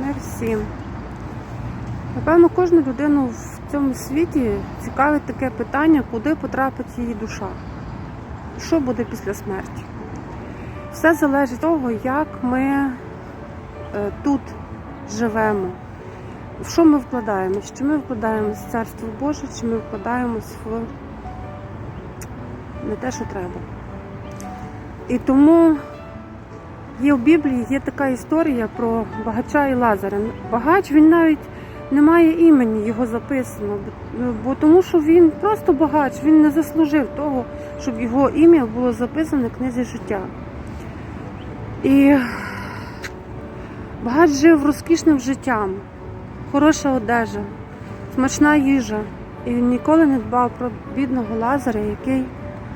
Не всім. Напевно, кожну людину в цьому світі цікавить таке питання, куди потрапить її душа. Що буде після смерті? Все залежить від того, як ми е, тут живемо. В що ми вкладаємось? Чи ми вкладаємось в Царство Боже, чи ми вкладаємось в не те, що треба. І тому є в Біблії є така історія про багача і Лазаря. Багач він навіть не має імені його записано, бо- тому що він просто багач, він не заслужив того, щоб його ім'я було записане в книзі життя. І багач жив розкішним життям, хороша одежа, смачна їжа. І він ніколи не дбав про бідного Лазаря, який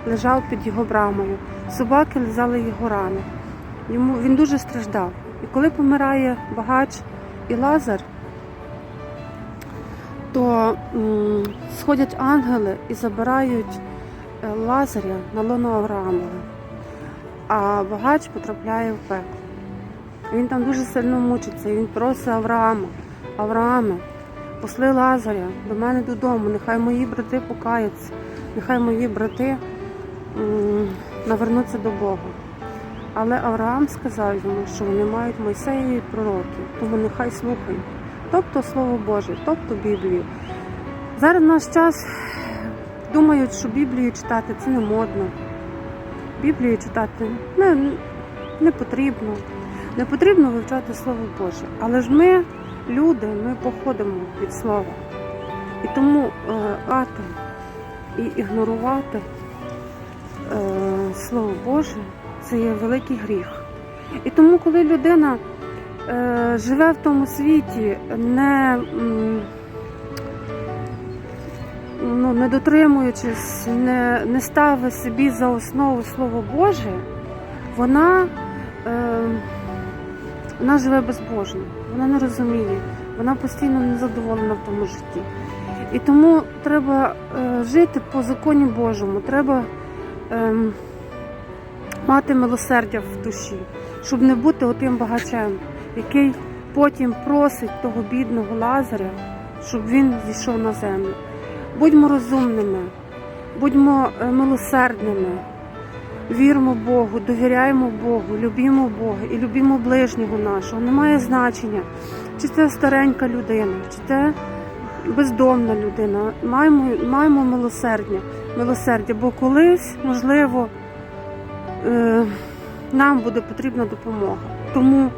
лежав під його брамою. Собаки лизали його рани. Йому він дуже страждав. І коли помирає багач і Лазар, то м, сходять ангели і забирають е, Лазаря на лоно Авраамове, а багач потрапляє в пекло. Він там дуже сильно мучиться, він просить Авраама, Аврааме, посли Лазаря до мене додому, нехай мої брати покаяться, нехай мої брати м, навернуться до Бога. Але Авраам сказав йому, що вони мають Мойсея і пророків, тому нехай слухають. Тобто Слово Боже, тобто Біблію. Зараз в наш час думають, що Біблію читати це не модно. Біблію читати не, не потрібно. Не потрібно вивчати Слово Боже. Але ж ми, люди, ми походимо від слова. І тому е, ати і ігнорувати е, Слово Боже це є великий гріх. І тому, коли людина е, живе в тому світі, не, ну, не дотримуючись, не, не ставить собі за основу Слово Боже, вона, е, вона живе безбожно, вона не розуміє, вона постійно незадоволена в тому житті. І тому треба е, жити по законі Божому, треба ем, мати милосердя в душі, щоб не бути отим багачем, який потім просить того бідного Лазаря, щоб він зійшов на землю. Будьмо розумними, будьмо е, милосердними, віримо Богу, довіряємо Богу, любімо Бога і любімо ближнього нашого. Немає значення, чи це старенька людина, чи це бездомна людина. Маємо, маємо милосердя, милосердя, бо колись, можливо, нам буде потрібна допомога. Тому